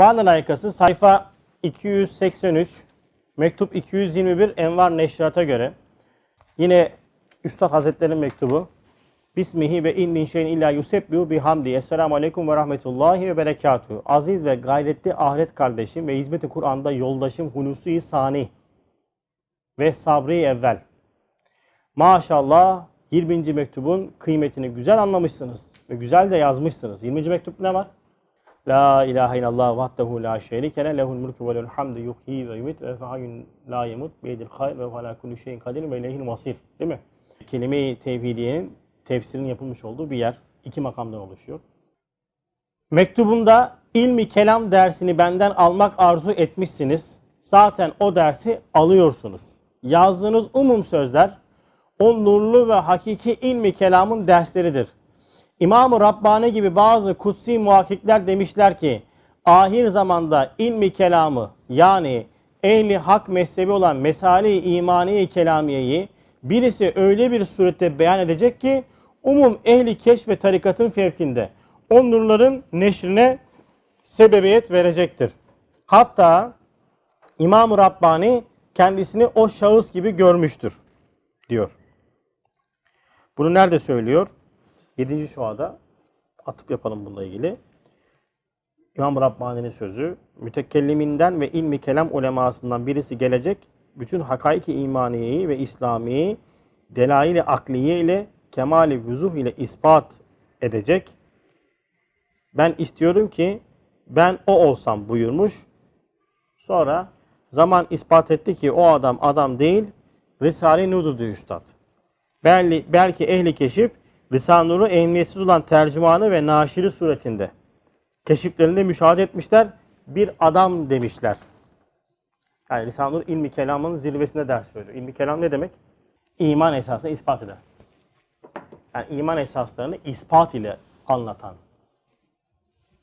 Bağdan Aykası sayfa 283, mektup 221 Envar Neşrat'a göre yine Üstad Hazretleri'nin mektubu. Bismihi ve in min şeyin illa yusebbihu bihamdi. Esselamu aleyküm ve rahmetullahi ve berekatuhu. Aziz ve gayretli ahiret kardeşim ve hizmeti Kur'an'da yoldaşım Hulusi Sani ve Sabri Evvel. Maşallah 20. mektubun kıymetini güzel anlamışsınız ve güzel de yazmışsınız. 20. mektup ne var? La ilahe illallah vahdehu la şerike le lehul mulku ve lehul hamdu yuhyi ve yumit ve fehayyun la yemut biyedil hayr ve ala kulli şeyin kadir ve ileyhil masir. Değil mi? Kelime-i tevhidiyenin tefsirinin yapılmış olduğu bir yer. iki makamdan oluşuyor. Mektubunda ilmi kelam dersini benden almak arzu etmişsiniz. Zaten o dersi alıyorsunuz. Yazdığınız umum sözler o nurlu ve hakiki ilmi kelamın dersleridir. İmam-ı Rabbani gibi bazı kutsi muhakkikler demişler ki ahir zamanda ilmi kelamı yani ehli hak mezhebi olan mesale-i imaniye kelamiyeyi birisi öyle bir surette beyan edecek ki umum ehli keşf ve tarikatın fevkinde o nurların neşrine sebebiyet verecektir. Hatta İmam-ı Rabbani kendisini o şahıs gibi görmüştür diyor. Bunu nerede söylüyor? 7. şuada atıf yapalım bununla ilgili. İmam Rabbani'nin sözü mütekelliminden ve ilmi kelam ulemasından birisi gelecek bütün hakaiki imaniyeyi ve İslamiyi delail-i akliye ile kemali vuzuh ile ispat edecek. Ben istiyorum ki ben o olsam buyurmuş. Sonra zaman ispat etti ki o adam adam değil, Risale-i Nur'dur diyor Üstad. Belli, belki ehli keşif Risale-i Nur'u ehemmiyetsiz olan tercümanı ve naşiri suretinde keşiflerinde müşahede etmişler. Bir adam demişler. Yani Risale-i Nur ilmi kelamın zirvesinde ders veriyor. İlmi kelam ne demek? İman esasını ispat eder. Yani iman esaslarını ispat ile anlatan,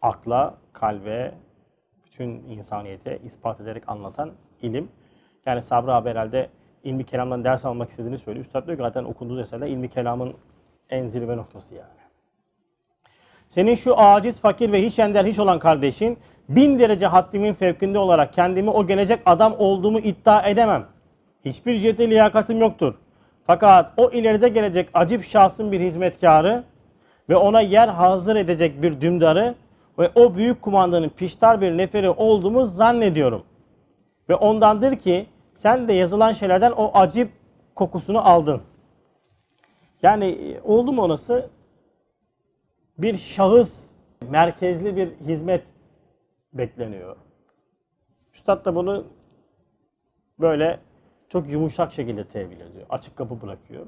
akla, kalbe, bütün insaniyete ispat ederek anlatan ilim. Yani Sabri abi herhalde ilmi kelamdan ders almak istediğini söylüyor. Üstad diyor ki zaten okunduğu eserler ilmi kelamın en zirve noktası yani. Senin şu aciz, fakir ve hiç ender hiç olan kardeşin bin derece haddimin fevkinde olarak kendimi o gelecek adam olduğumu iddia edemem. Hiçbir cihete liyakatim yoktur. Fakat o ileride gelecek acip şahsın bir hizmetkarı ve ona yer hazır edecek bir dümdarı ve o büyük kumandanın piştar bir neferi olduğumu zannediyorum. Ve ondandır ki sen de yazılan şeylerden o acip kokusunu aldın. Yani e, oldu mu onası bir şahıs merkezli bir hizmet bekleniyor. Üstad da bunu böyle çok yumuşak şekilde tevil ediyor. Açık kapı bırakıyor.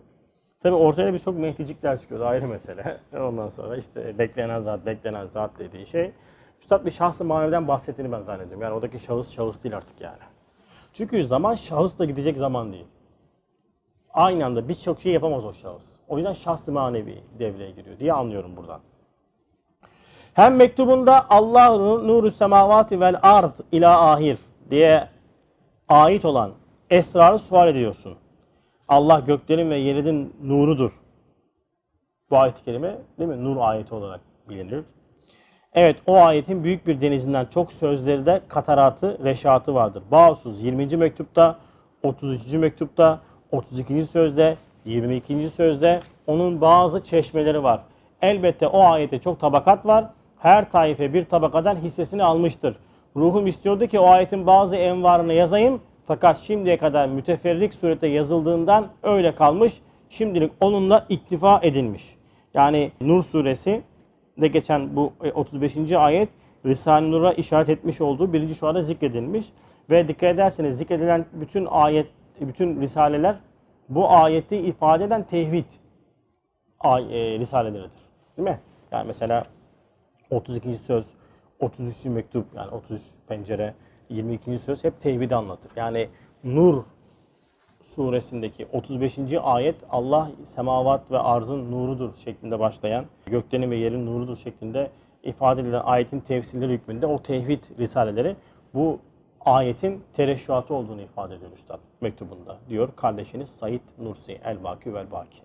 Tabi ortaya birçok mehdicikler çıkıyor. Ayrı mesele. Ondan sonra işte beklenen zat, beklenen zat dediği şey. Üstad bir şahsı maneviden bahsettiğini ben zannediyorum. Yani oradaki şahıs şahıs değil artık yani. Çünkü zaman şahıs da gidecek zaman değil. Aynı anda birçok şey yapamaz o şahıs. O yüzden şahsı manevi devreye giriyor diye anlıyorum buradan. Hem mektubunda Allah nuru semavati vel ard ila ahir diye ait olan esrarı sual ediyorsun. Allah göklerin ve yerin nurudur. Bu ayet-i kerime değil mi? Nur ayeti olarak bilinir. Evet o ayetin büyük bir denizinden çok sözleri de kataratı, reşatı vardır. Bağımsız 20. mektupta, 33. mektupta, 32. sözde, 22. sözde onun bazı çeşmeleri var. Elbette o ayette çok tabakat var. Her taife bir tabakadan hissesini almıştır. Ruhum istiyordu ki o ayetin bazı envarını yazayım. Fakat şimdiye kadar müteferrik surette yazıldığından öyle kalmış. Şimdilik onunla iktifa edilmiş. Yani Nur suresi de geçen bu 35. ayet Risale-i Nur'a işaret etmiş olduğu birinci şuada zikredilmiş. Ve dikkat ederseniz zikredilen bütün ayet, bütün risaleler bu ayeti ifade eden tevhid e, risaleleridir. Değil mi? Yani mesela 32. söz, 33. mektup yani 33 pencere, 22. söz hep tevhidi anlatır. Yani Nur suresindeki 35. ayet Allah semavat ve arzın nurudur şeklinde başlayan, göklerin ve yerin nurudur şeklinde ifade edilen ayetin tefsirleri hükmünde o tevhid risaleleri bu ayetin tereşşuatı olduğunu ifade ediyor Üstad mektubunda diyor kardeşiniz Said Nursi El Baki vel Baki.